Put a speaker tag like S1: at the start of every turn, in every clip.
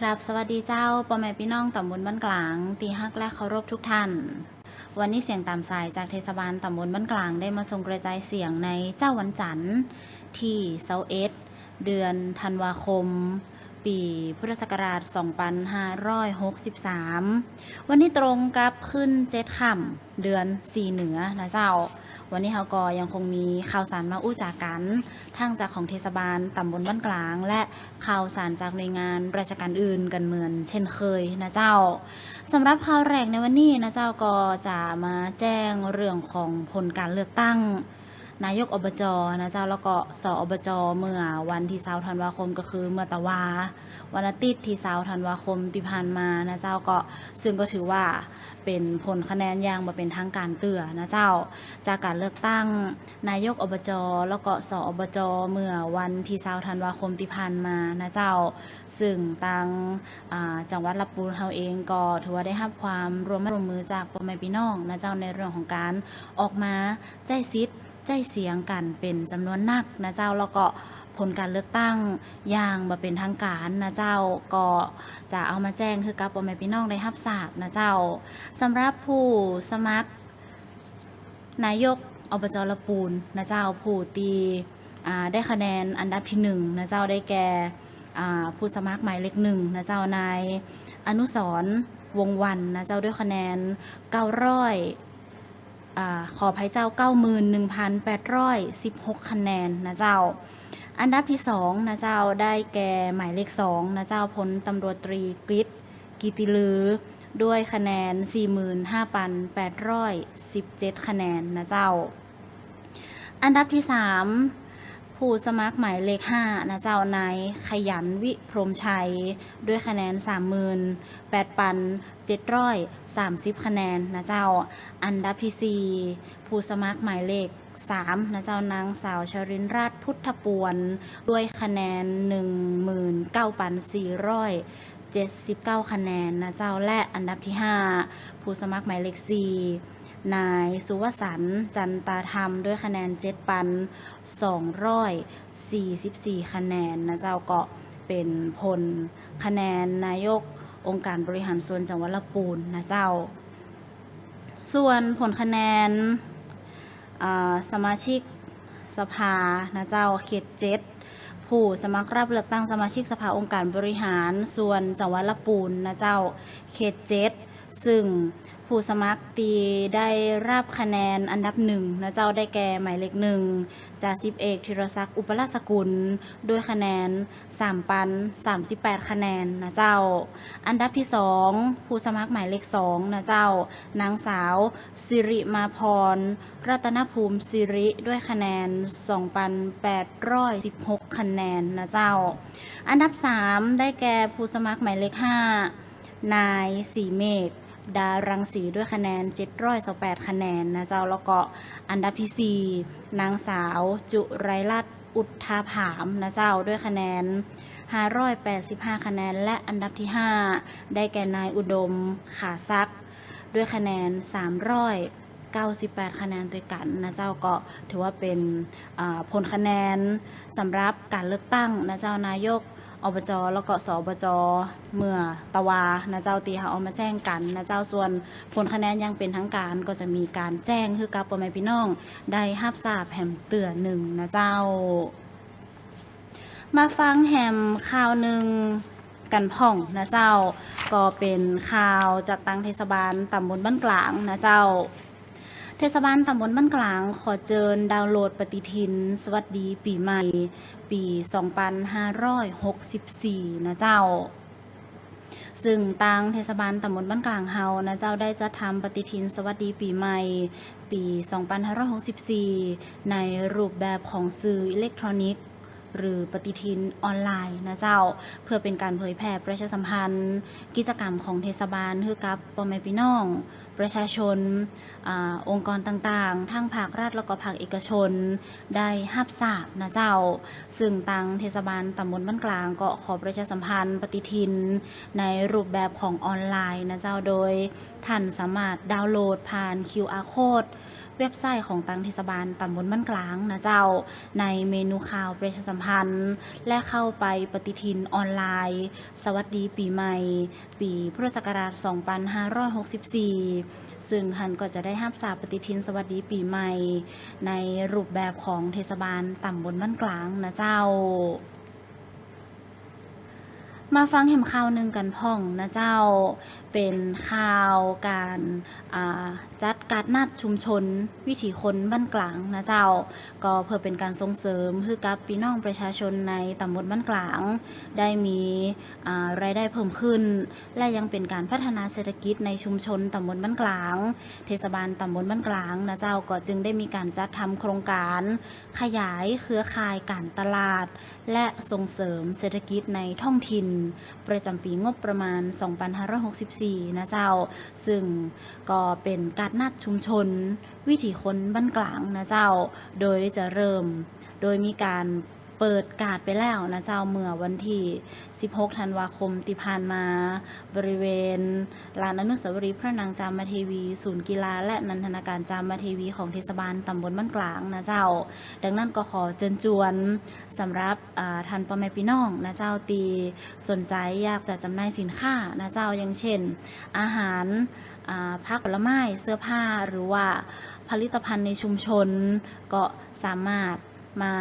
S1: ครับสวัสดีเจ้าปอแม่พี่น้องตำบลบ้านกลาง ตีฮักและเคารพทุกท่าน วันนี้เสียงตามสายจากเทศบาลตำบลบ้านกลาง ได้มาส่งกระจายเสียงในเจ้าวันจันทร์ที่เซาเอสเดือนธันวาคม ปีพุทธศักราช 2563 วันนี้ตรงกับขึ้นเจ็ดค่ำเดือนสี่เหนือนะเจ้า วันนี้เราก็ยังคงมีข่าวสารมาอู้จากกันทั้งจากของเทศบาลตำบลบ้านกลาง และข่าวสารจากหน่วยงานราชการอื่นกันเหมือนเช่นเคยนะเจ้าสำหรับข่าวแรกในวันนี้นะเจ้าก็จะมาแจ้งเรื่องของผลการเลือกตั้งนายกอบจนะเจ้าแล้วก็สออบจเมื่อวันที่20ธันวาคมก็คือเมื่อตะวา วันอาทิตย์ที่20ธันวาคมที่ผ่านมานะเจ้าก็ซึ่งก็ถือว่าเป็นผลคะแนนอย่างมาเป็นทางการเตือนะเจ้า จากการเลือกตั้งนายกอบจแล้วก็สออบจเมื่อวันที่20ธันวาคมที่ผ่านมานะเจ้า ซึ่งทางอ่าจังหวัดลำพูนเฮาเองก็ถือว่าได้รับความร่วมร่วมมือจากพ่อแม่พี่น้องนะเจ้าในเรื่องของการออกมาใจซิดใจเสียงกันเป็นจำนวนนักนะเจ้าแล้วก็ ผลการเลือกตั้งอย่างมาเป็นทางการนะเจ้าก็จะเอามาแจ้งคือกับพ่อแม่พี่น้องได้รับทราบนะเจ้าสำหรับผู้สมัคร นายกอบจละปูนนะเจ้าผู้ตีได้คะแนนอันดับที่หนึ่งนะเจ้าได้แก่ผู้สมัครหมายเลขหนึ่งนะเจ้านายอนุสรวงวันนะเจ้าด้วยคะแนน 900อ่าขออภัยเจ้า 91,816 คะแนนนะเจ้า อันดับที่สองนะเจ้าได้แก่หมายเลขสองนะเจ้าพลตำรวจตรีกฤษกิติลือ ด้วยคะแนน 45,817 คะแนนนะเจ้า อันดับที่3ผู้สมัครหมายเลข5นะเจ้านายขยันวิพรมชัย ด้วยคะแนน 38,730 คะแนนนะเจ้า อันดับที่ 4 ผู้สมัครหมายเลข 3นะเจ้านางสาวชรินราชพุทธปวน ด้วยคะแนน 19,400 79 คะแนนนะเจ้าและอันดับที่ 5 ผู้สมัครหมายเลข4นายสุวสันต์จันตาธรรม ด้วยคะแนน7ปัน244 คะแนนนะเจ้าก็เป็นผลคะแนนนายกองค์การบริหารส่วนจังหวัดลำปูนนะเจ้า ส่วนผลคะแนน สมาชิกสภานะเจ้าเขตเจ็ดผู้สมัครรับเลือกตั้งสมาชิกสภาองค์การบริหารส่วนจังหวัดละปูนนะเจ้าเขตเจ็ดซึ่ง ผู้สมัครตีได้รับคะแนนอันดับหนึ่งนะเจ้าได้แก่หมายเลขหนึ่งจ่าสิบเอกธีรศักดิ์อุปราชกุลด้วยคะแนน3ปัน38คะแนนนะเจ้า อันดับที่สองผู้สมัครหมายเลขสองนะเจ้านางสาวสิริมาพร รัตนภูมิสิริด้วยคะแนน2,816คะแนนนะเจ้า อันดับ3ได้แก่ผู้สมัครหมายเลข5นายสีเมฆ ดารังสีด้วยคะแนน 728 คะแนนนะเจ้าแล้วก็อันดับที่ 4 นางสาว จุไรรัตน์อุทธาผามนะเจ้าด้วยคะแนน 585 คะแนน และอันดับที่ 5 ได้แก่นายอุดมขาซัก ด้วยคะแนน 398 คะแนนด้วยกันนะเจ้าก็ถือว่าเป็นผลคะแนนสำหรับการเลือกตั้งนะเจ้านายก อบจแล้วก็สอบจเมื่อตะวานะเจ้าตีเขาเอามาแจ้งกันนะเจ้าส่วนผลคะแนนยังเป็นทางการก็จะมีการแจ้งคือกับพ่อแม่พี่น้อง ได้ฮับทราบแหมเตือนหนึ่งนะเจ้า มาฟังแหมข่าวหนึ่งกันพ่องนะเจ้าก็เป็นข่าวจากตังเทศบาลตำบลบ้านกลางนะเจ้า ทศบาลตำบลบ้านกลางขอเชิญดาวน์โหลดปฏิทิน สวัสดีปีใหม่ ปี 2564 นะเจ้า ซึ่งทางเทศบาลตำบลบ้านกลางเฮานะเจ้าได้จัดทำปฏิทินสวัสดีปีใหม่ ปี 2564 ในรูปแบบของสื่ออิเล็กทรอนิกส์ หรือปฏิทินออนไลน์นะเจ้า เพื่อเป็นการเผยแพร่ประชาสัมพันธ์ กิจกรรมของเทศบาลคือกับพ่อแม่พี่น้อง ประชาชนอาองค์กรต่างๆ ทั้งภาครัฐแล้วก็ภาคเอกชนได้รับทราบนะเจ้า ซึ่งตังเทศบาลตำบลบ้านกลางก็ขอประชาสัมพันธ์ปฏิทิน ในรูปแบบของออนไลน์นะเจ้าโดยท่านสามารถดาวน์โหลดผ่าน QR code เว็บไซต์ของตังเทศบาลตำบลบ้านกลางนะเจ้า ในเมนูข่าวประชาสัมพันธ์ และเข้าไปปฏิทินออนไลน์ สวัสดีปีใหม่ ปีพุทธศักราช 2564 ซึ่งท่านก็จะได้รับทราบปฏิทินสวัสดีปีใหม่ ในรูปแบบของเทศบาลตำบลบ้านกลางนะเจ้า มาฟังเห็มข่าวหนึ่งกันพ่องนะเจ้าเป็นข่าวการาจัดการนัดชุมชน วิถีคนบ้านกลางนะเจ้า ก็เพื่อเป็นการส่งเสริมให้กับพี่น้องประชาชนในตำบลบ้านกลาง ได้มีารายได้เพิ่มขึ้น และยังเป็นการพัฒนาเศรษฐกิจในชุมชนตำบลบ้านกลาง เทศบาลตำบลบ้านกลางนะเจ้าก็จึงได้มีการจัดทำโครงการ ขยายเครือข่ายการตลาด และส่งเสริมเศรษฐกิจในท้องถิ่นประจำปีงบประมาณ 2564 นะเจ้า ซึ่งก็เป็นการนัดชุมชน วิถีคนบ้านกลางนะเจ้า โดยจะเริ่มโดยมีการ เปิดการ์ดไปแล้วนะเจ้าเมื่อวันที่ 16 ธันวาคมที่ผ่านมา บริเวณลานอนุสาวรีย์พระนางจามเทวี ศูนย์กีฬาและนันทนาการจามเทวีของเทศบาลตำบลบ้านกลางนะเจ้า ดังนั้นก็ขอเชิญชวนสำหรับท่านพ่อแม่พี่น้องนะเจ้าตีสนใจอยากจะจำหน่ายสินค้านะเจ้าอย่างเช่น อาหารผักผลไม้เสื้อผ้าหรือว่าผลิตภัณฑ์ในชุมชนก็สามารถ มา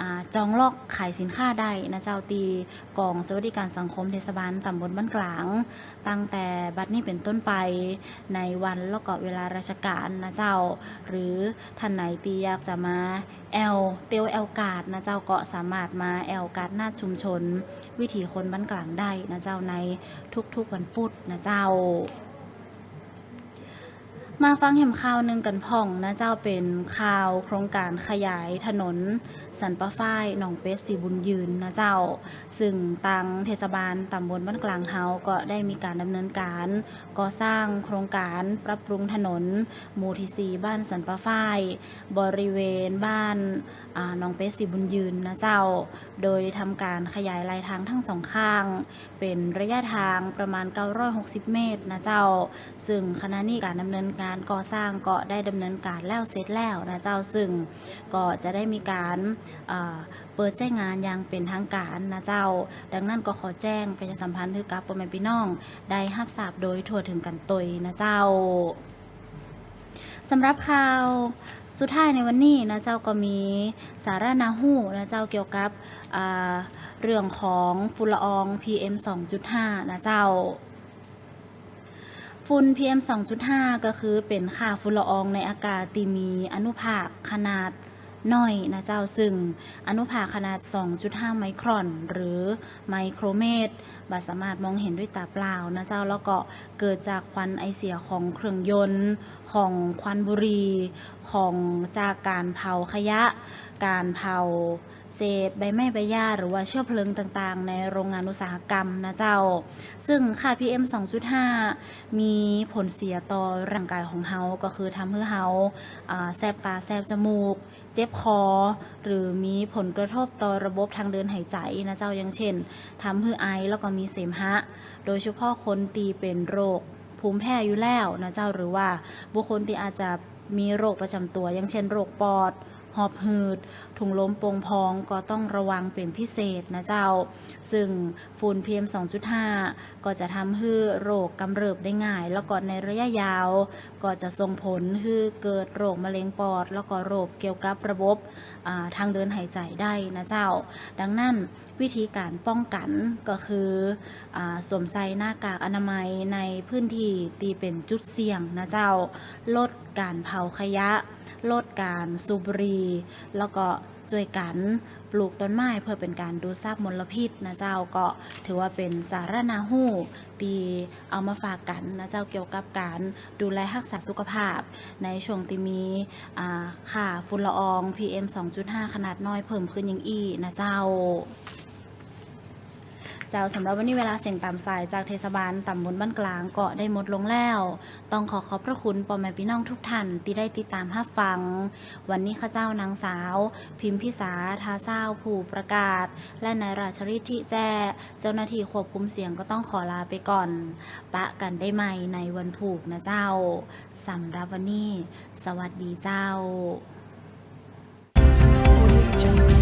S1: อาจองลอกขายสินค้าได้นะเจ้าตีกองสวัสดิการสังคมเทศบาลตำบลบ้านกลาง ตั้งแต่บัดนี้เป็นต้นไปในวันแล้วก็เวลาราชการนะเจ้า หรือท่านไหนตีอยากจะมาแอลเตียวแอลกาดนะเจ้าก็สามารถมาแอลกาดหน้าชุมชน วิถีคนบ้านกลางได้นะเจ้าในทุกๆวันพุธนะเจ้า มาฟังเห็มข่าวหนึ่งกันพ่องนะเจ้าเป็นข่าวโครงการขยายถนน สันปะฝ้ายหนองเป็ดสีบุญยืนนะเจ้า ซึ่งทางเทศบาลตำบลบ้านกลางเฮาก็ได้มีการดำเนินการก่อสร้างโครงการปรับปรุงถนนหมู่ที่สีบ้านสันปะฝ้ายบริเวณบ้านหนองเป็ดสีบุญยืนนะเจ้า โดยทำการขยายลายทางทั้งสองข้าง เป็นระยะทางประมาณ 960 เมตรนะเจ้า ซึ่งขณะนี้การดำเนินการานก่อสร้างก็ได้ดำเนินการแล้วเสร็จแล้วนะเจ้าซึ่งก็จะได้มีการเปิดใช้งานอย่างเป็นทางการนะเจ้า ดังนั้นก็ขอแจ้งประชาสัมพันธ์ให้กับพ่อแม่พี่น้อง ได้รับทราบโดยทั่วถึงกันตยนะเจ้าสำหรับข่าวสุดท้ายในวันนี้นะเจ้าก็มีสาระนาหูนะเจ้าเกี่ยวกับเรื่องของฝุ่นละออง PM 2.5 นะเจ้า ฝุ่น PM 2.5 ก็คือเป็นค่าฝุ่นละอองในอากาศที่มีอนุภาคขนาดน้อยนะเจ้าซึ่งอนุภาคขนาด 2.5 ไมครอน หรือไมโครเมตรบ่สามารถมองเห็นด้วยตาเปล่านะเจ้าแล้วก็เกิดจากควันไอเสียของเครื่องยนต์ ของควันบุหรี่ของจากการเผาขยะ การเผา เศษใบไม้ใบหญ้าหรือว่าเชื้อเพลิงต่างๆ ในโรงงานอุตสาหกรรมนะเจ้า ซึ่งค่า PM 2.5 มีผลเสียต่อร่างกายของเฮาก็คือทำให้เฮาแสบตาแสบจมูก เจ็บคอ หรือมีผลกระทบต่อระบบทางเดินหายใจนะเจ้าอย่างเช่นทำให้ไอแล้วก็มีเสมหะ โดยเฉพาะคนตีเป็นโรคภูมิแพ้อยู่แล้วนะเจ้าหรือว่าบุคคลที่อาจจะมีโรคประจำตัว อย่างเช่นโรคปอด หอบหืดถุงลมโป่งพองก็ต้องระวังเป็นพิเศษนะเจ้า ซึ่งฝุ่น PM 2.5 ก็จะทำให้โรคกำเริบได้ง่าย แล้วก็ในระยะยาว ก็จะส่งผลให้เกิดโรคมะเร็งปอด แล้วก็โรคเกี่ยวกับระบบทางเดินหายใจได้นะเจ้า ดังนั้นวิธีการป้องกันก็คืออสวมใส่หน้ากากอนามัยในพื้นที่ตีเป็นจุดเสี่ยงนะเจ้า ลดการเผาขยะ ลดการสูบบุหรี่แล้วก็ช่วยกันปลูกต้นไม้เพื่อเป็นการดูซับมลพิษนะเจ้าก็ถือว่าเป็นสาระนาหูตีเอามาฝากกันนะเจ้าเกี่ยวกับการดูแลรักษาสุขภาพ ในช่วงที่มีอ่าค่าฝุ่นละออง PM 2.5 ขนาดน้อยเพิ่มขึ้นอยังอีนะเจ้า เจ้าสำหรับวันนี้เวลาเสียงตามสายจากเทศบาลตำบลบ้านกลางเก็ได้หมดลงแล้ว ต้องขอขอบพระคุณปอแม่พี่น้องทุกท่านที่ได้ติดตามรับฟัง วันนี้ข้าเจ้านางสาว พิมพิสาทาเศร้าผู้ประกาศ และนายราชฤทธิแจ้เจ้าหน้าที่ควบคุมเสียงก็ต้องขอลาไปก่อน ปะกันได้ใหม่ในวันผูกนะเจ้าสำหรับวันนี้ สวัสดีเจ้า
S2: Jungle.